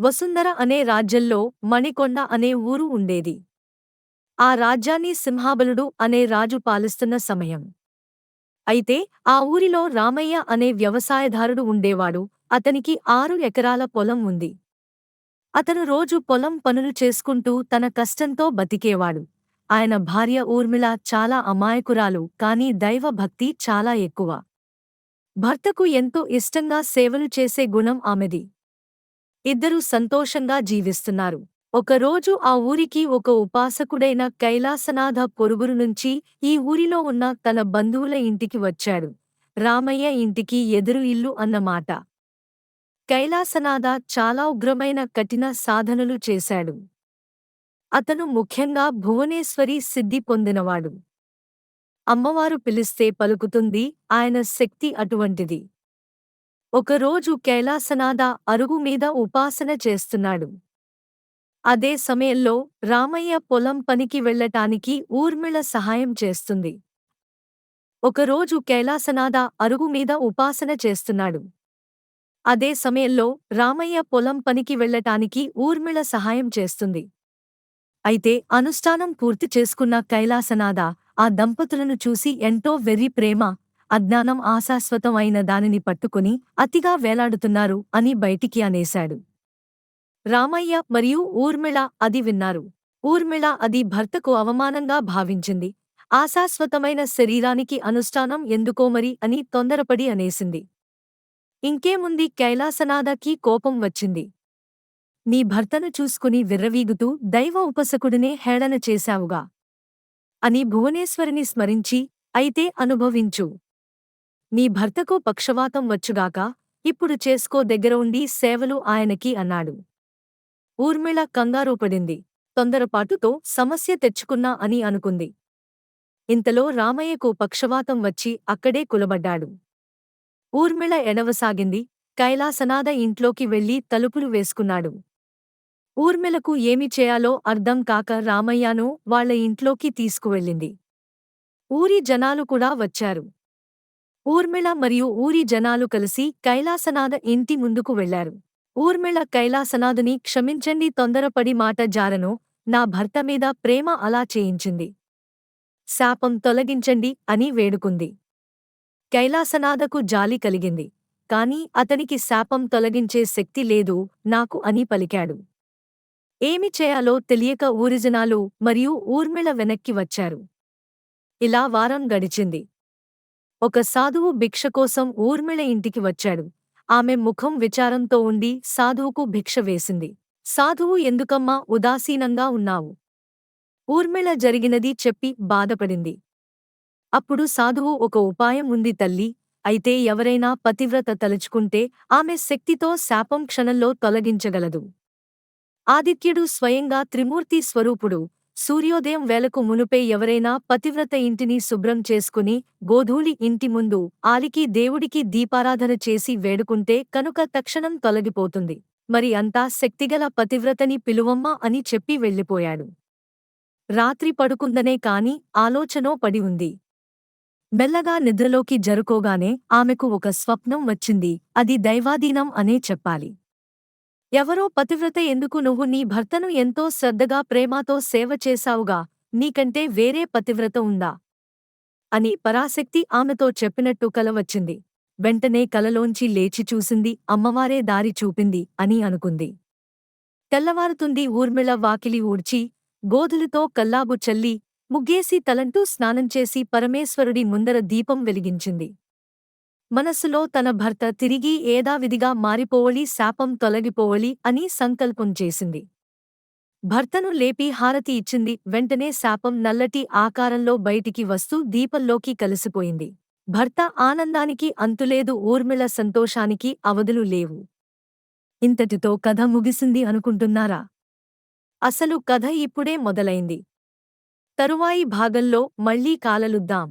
వసుంధర అనే రాజ్యంలో మణికొండ అనే ఊరు ఉండేది. ఆ రాజ్యాన్ని సింహాబలుడు అనే రాజు పాలిస్తున్న సమయం. అయితే ఆ ఊరిలో రామయ్య అనే వ్యవసాయదారుడు ఉండేవాడు. అతనికి ఆరు ఎకరాల పొలం ఉంది. అతను రోజు పొలం పనులు చేసుకుంటూ తన కష్టంతో బతికేవాడు. ఆయన భార్య ఊర్మిళ చాలా అమాయకురాలు కాని దైవభక్తి చాలా ఎక్కువ. భర్తకు ఎంతో ఇష్టంగా సేవలు చేసే గుణం ఆమెది. ఇద్దరూ సంతోషంగా జీవిస్తున్నారు. ఒకరోజు ఆ ఊరికి ఒక ఉపాసకుడైన కైలాసనాథ పొరుగురు నుంచి ఈ ఊరిలో ఉన్న తన బంధువుల ఇంటికి వచ్చాడు. రామయ్య ఇంటికి ఎదురు ఇల్లు అన్నమాట. కైలాసనాథ చాలా ఉగ్రమైన కఠిన సాధనలు చేశాడు. అతను ముఖ్యంగా భువనేశ్వరి సిద్ధి పొందినవాడు. అమ్మవారు పిలిస్తే పలుకుతుంది ఆయన శక్తి అటువంటిది. ఒకరోజు కైలాసనాథ అరుగు మీద ఉపాసన చేస్తున్నాడు. అదే సమయంలో రామయ్య పొలం పనికి వెళ్ళటానికి ఊర్మిళ సహాయం చేస్తుంది. ఒకరోజు కైలాసనాథ అరుగు మీద ఉపాసన చేస్తున్నాడు. అదే సమయంలో రామయ్య పొలం పనికి వెళ్ళటానికి ఊర్మిళ సహాయం చేస్తుంది. అయితే అనుష్ఠానం పూర్తి చేసుకున్న కైలాసనాథ ఆ దంపతులను చూసి ఎంతో వెర్రి ప్రేమ అజ్ఞానం ఆశాశ్వతం అయిన దానిని పట్టుకుని అతిగా వేలాడుతున్నారు అని బయటికి అనేశాడు. రామయ్య మరియు ఊర్మిళ అది విన్నారు. ఊర్మిళ అది భర్తకు అవమానంగా భావించింది. ఆశాశ్వతమైన శరీరానికి అనుష్ఠానం ఎందుకో మరి అని తొందరపడి అనేసింది. ఇంకేముంది కైలాసనాథకి కోపం వచ్చింది. నీ భర్తను చూసుకుని విర్రవీగుతూ దైవ ఉపసకుడినే హేళన చేశావుగా అని భువనేశ్వరిని స్మరించి అయితే అనుభవించు. నీ భర్తకు పక్షవాతం వచ్చుగాక ఇప్పుడు చేసుకో దగ్గర ఉండి సేవలు ఆయనకి అన్నాడు. ఊర్మిళ కంగారూపడింది తొందరపాటుతో సమస్య తెచ్చుకున్నా అని అనుకుంది. ఇంతలో రామయ్యకు పక్షవాతం వచ్చి అక్కడే కులబడ్డాడు. ఊర్మిళ ఎడవసాగింది. కైలాసనాథ ఇంట్లోకి వెళ్ళి తలుపులు వేసుకున్నాడు. ఊర్మిళకు ఏమి చేయాలో అర్థం కాక రామయ్యను వాళ్ళ ఇంట్లోకి తీసుకువెళ్ళింది. ఊరి జనాలు కూడా వచ్చారు. ఊర్మిళ మరియు ఊరి జనాలు కలిసి కైలాసనాథ ఇంటి ముందుకు వెళ్ళారు. ఊర్మిళ కైలాసనాథుని క్షమించండి తొందరపడి మాట జారను నా భర్త మీద ప్రేమ అలా చేయించింది. శాపం తొలగించండి అని వేడుకుంది. కైలాసనాథకు జాలి కలిగింది. కాని అతనికి శాపం తొలగించే శక్తి లేదు నాకు అని పలికాడు. ఏమి చేయాలో తెలియక ఊరిజనాలు మరియు ఊర్మిళ వెనక్కి వచ్చారు. ఇలా వారం గడిచింది. ఒక సాధువు భిక్ష కోసం ఊర్మిళ ఇంటికి వచ్చాడు. ఆమె ముఖం విచారంతో ఉండి సాధువుకు భిక్ష వేసింది. సాధువు ఎందుకమ్మా ఉదాసీనంగా ఉన్నావు? ఊర్మిళ జరిగినది చెప్పి బాధపడింది. అప్పుడు సాధువు ఒక ఉపాయం ఉంది తల్లి. అయితే ఎవరైనా పతివ్రత తలుచుకుంటే ఆమె శక్తితో శాపం క్షణంలో తొలగించగలదు. ఆదిత్యుడు స్వయంగా త్రిమూర్తి స్వరూపుడు సూర్యోదయం వేలకు మునుపే ఎవరైనా పతివ్రత ఇంటిని శుభ్రం చేసుకుని గోధూళి ఇంటి ముందు ఆలికి దేవుడికి దీపారాధన చేసి వేడుకుంటే కనుక తక్షణం తొలగిపోతుంది. మరి అంతా శక్తిగల పతివ్రతని పిలువమ్మా అని చెప్పి వెళ్ళిపోయాడు. రాత్రి పడుకుందనే కాని ఆలోచనో పడి ఉంది. మెల్లగా నిద్రలోకి జరుకోగానే ఆమెకు ఒక స్వప్నం వచ్చింది. అది దైవాధీనం అనే చెప్పాలి. ఎవరో పతివ్రత ఎందుకు నువ్వు నీ భర్తను ఎంతో శ్రద్ధగా ప్రేమతో సేవ చేశావుగా? నీకంటే వేరే పతివ్రత ఉందా? అని పరాశక్తి ఆమెతో చెప్పినట్టు కల వచ్చింది. వెంటనే కలలోంచి లేచి చూసింది అమ్మవారే దారి చూపింది అని అనుకుంది. తెల్లవారుతుంది ఊర్మిళ వాకిలి ఊడ్చి గోధులతో కల్లాబు చల్లి ముగ్గేసి తలంటూ స్నానం చేసి పరమేశ్వరుడి ముందర దీపం వెలిగించింది. మనసులో తన భర్త తిరిగి ఏదావిధిగా మారిపోవలి శాపం తొలగిపోవలి అని సంకల్పం చేసింది. భర్తను లేపి హారతి ఇచ్చింది వెంటనే శాపం నల్లటి ఆకారంలో బయటికి వస్తూ దీపంలోకి కలిసిపోయింది. భర్త ఆనందానికి అంతులేదు ఊర్మిళ సంతోషానికి అవధులు లేవు. ఇంతటితో కథ ముగిసింది అనుకుంటున్నారా? అసలు కథ ఇప్పుడే మొదలైంది. తరువాయి భాగంలో మళ్ళీ కాలలుద్దాం.